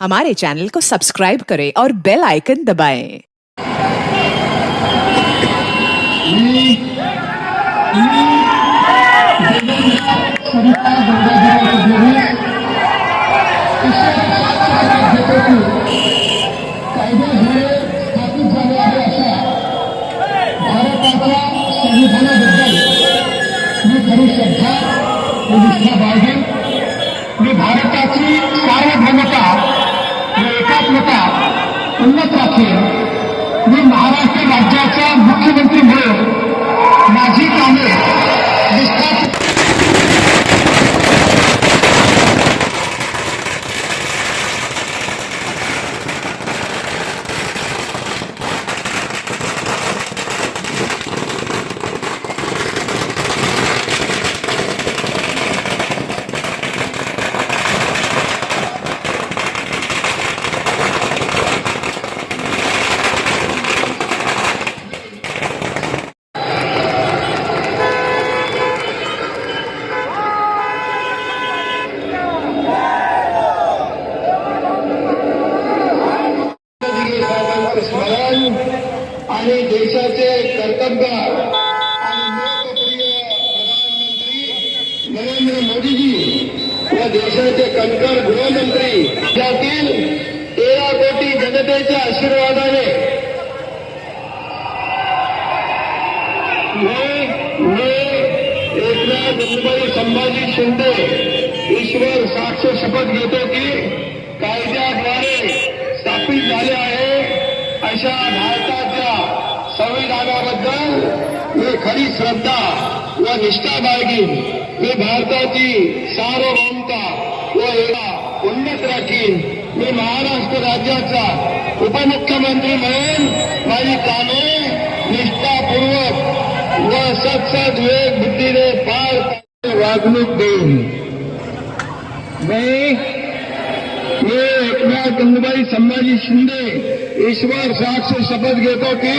हमारे चैनल को सब्सक्राइब करें और बेल आइकन दबाएँ। कायद्याद्वारे स्थापित um plaquinha. आणि देशाचे कर्तव्य आणि लोकप्रिय प्रधानमंत्री नरेंद्र मोदीजी व देशाचे कणकर गृहमंत्री यातील तेरा कोटी जनतेच्या आशीर्वादाने एकनाथ मुंबई संभाजी शिंदे ईश्वर साक्ष शपथ घेतो की कायद्याद्वारे स्थापित झाले आहे अशा खरी श्रद्धा व निष्ठा बाळगीन. मी भारताची सार्वभौमता व एका उन्नत राखीन. मी महाराष्ट्र राज्याचा उपमुख्यमंत्री म्हणून. माझी कामे निष्ठापूर्वक व सत्सद वेग बुद्धीने पार वागणूक मी एकनाथ गंगूबाई संभाजी शिंदे ईश्वर साक्ष शपथ घेतो की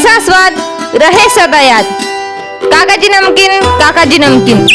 ऐसा स्वाद रहे सदा याद काका जी नमकीन काका जी नमकीन